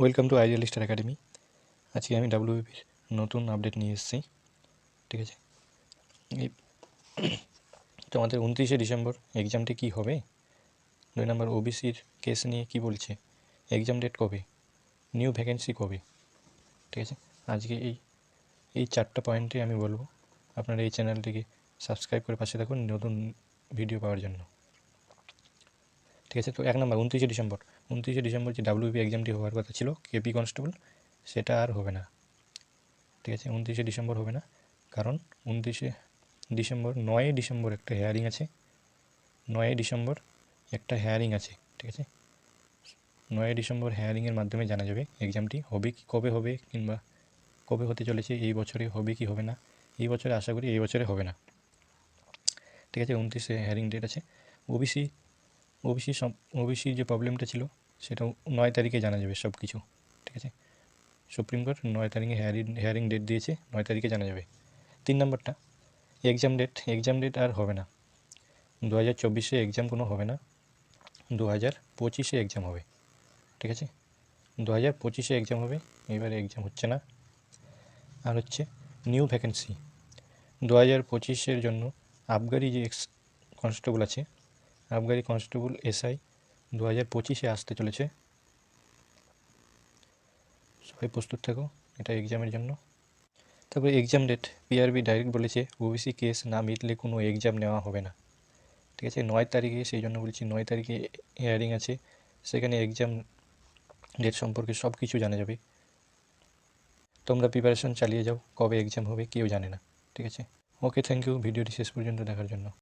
Welcome to ideal star academy আজকে আমি ডাব্লিউবিপির নতুন আপডেট নিয়ে এসেছি, ঠিক আছে? এই তোমাদের উনত্রিশে ডিসেম্বর এক্সামটি কী হবে? দুই নম্বর ওবিসির কেস নিয়ে কি বলছে? এক্সাম ডেট কবে? নিউ ভ্যাকেন্সি কবে? ঠিক আছে? আজকে এই এই চারটা পয়েন্টে আমি বলব, আপনারা এই চ্যানেলটিকে সাবস্ক্রাইব করে পাশে থাকুন নতুন ভিডিও পাওয়ার জন্য। ঠিক আছে? তো এক নম্বর, উনত্রিশে ডিসেম্বর। উনত্রিশে ডিসেম্বর যে ডাব্লিউপি এক্সামটি হওয়ার কথা ছিল, কেপি কনস্টেবল, সেটা আর হবে না। ঠিক আছে, উনত্রিশে ডিসেম্বর হবে না, কারণ উনত্রিশে ডিসেম্বর, নয়ই ডিসেম্বর একটা হেয়ারিং আছে। নয়ই ডিসেম্বর একটা হেয়ারিং আছে, ঠিক আছে? নয়ই ডিসেম্বর হেয়ারিংয়ের মাধ্যমে জানা যাবে এক্সামটি হবে কি, কবে হবে, কিংবা কবে হতে চলেছে, এই বছরে হবে কি হবে না, এই বছরে আশা করি এই বছরে হবে না। ঠিক আছে, উনত্রিশে হেয়ারিং ডেট আছে। ওবিসি ওবিসি সব ওবিসি যে প্রবলেমটা ছিল সেটাও নয় তারিখে জানা যাবে সব কিছু ঠিক আছে? সুপ্রিম কোর্ট নয় তারিখে হেয়ারিং হেয়ারিং ডেট দিয়েছে, নয় তারিখে জানা যাবে। তিন নম্বরটা এক্সাম ডেট এক্সাম ডেট আর হবে না। দু হাজার চব্বিশে এক্সাম কোনো হবে না দু হাজার পঁচিশে এক্সাম হবে, ঠিক আছে? দু হাজার পঁচিশে এক্সাম হবে, এবারে এক্সাম হচ্ছে না। আর হচ্ছে নিউ ভ্যাকেন্সি দু হাজার পঁচিশের জন্য আবগারি যে এক্স কনস্টেবল আছে আবগারি কনস্টেবল এসআই দু হাজার পঁচিশে আসতে চলেছে। সবাই প্রস্তুত থাকো, এটা এক্সামের জন্য। তারপরে এক্সাম ডেট, পিআরবি ডাইরেক্ট বলেছে, ওবিসি কেস না মিটলে কোনো এক্সাম নেওয়া হবে না। ঠিক আছে, নয় তারিখে, সেই জন্য বলছি নয় তারিখে হিয়ারিং আছে। সেখানে এক্সাম ডেট সম্পর্কে সব কিছু জানা যাবে। তোমরা প্রিপারেশন চালিয়ে যাও, কবে এক্সাম হবে কেউ জানে না। ঠিক আছে? ওকে থ্যাংক ইউ ভিডিওটি শেষ পর্যন্ত দেখার জন্য।